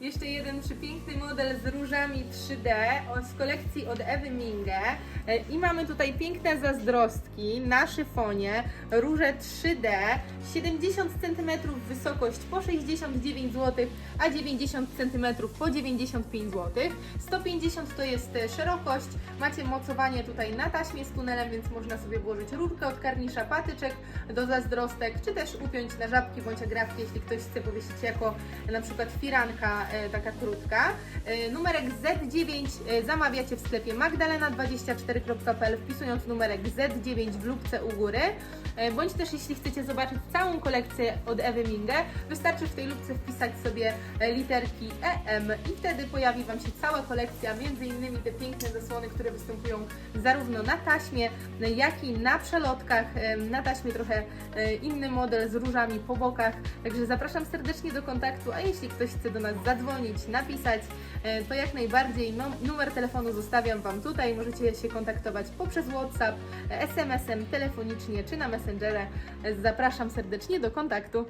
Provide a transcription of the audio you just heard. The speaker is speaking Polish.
Jeszcze jeden przepiękny model z różami 3D o- z kolekcji od Ewy Minge. E, I mamy tutaj piękne zazdrostki na szyfonie, róże 3D, 70 cm wysokość po 69 zł, a 90 cm po 95 zł. 150 to jest e, szerokość, macie mocowanie tutaj na taśmie z tunelem, więc można sobie włożyć rurkę od karnisza, patyczek do zazdrostek, czy też upiąć na żabki bądź agrafki, jeśli ktoś chce powiesić jako na przykład firanka taka krótka. E, Numerek Z9 e, zamawiacie w sklepie magdalena24.pl wpisując numerek Z9 w lubce u góry. E, Bądź też jeśli chcecie zobaczyć całą kolekcję od Ewy Minge, wystarczy w tej lubce wpisać sobie e, literki EM i wtedy pojawi Wam się cała kolekcja, między innymi te piękne zasłony, które występują zarówno na taśmie, e, jak i na przelotkach. E, Na taśmie trochę e, inny model z różami po bokach, także zapraszam serdecznie do kontaktu, a jeśli ktoś chce do nas zadzwonić, napisać, e, to jak najbardziej numer telefonu zostawiam Wam tutaj, możecie się kontaktować poprzez WhatsApp, e, SMS-em, telefonicznie czy na Messengerze. E, Zapraszam serdecznie do kontaktu.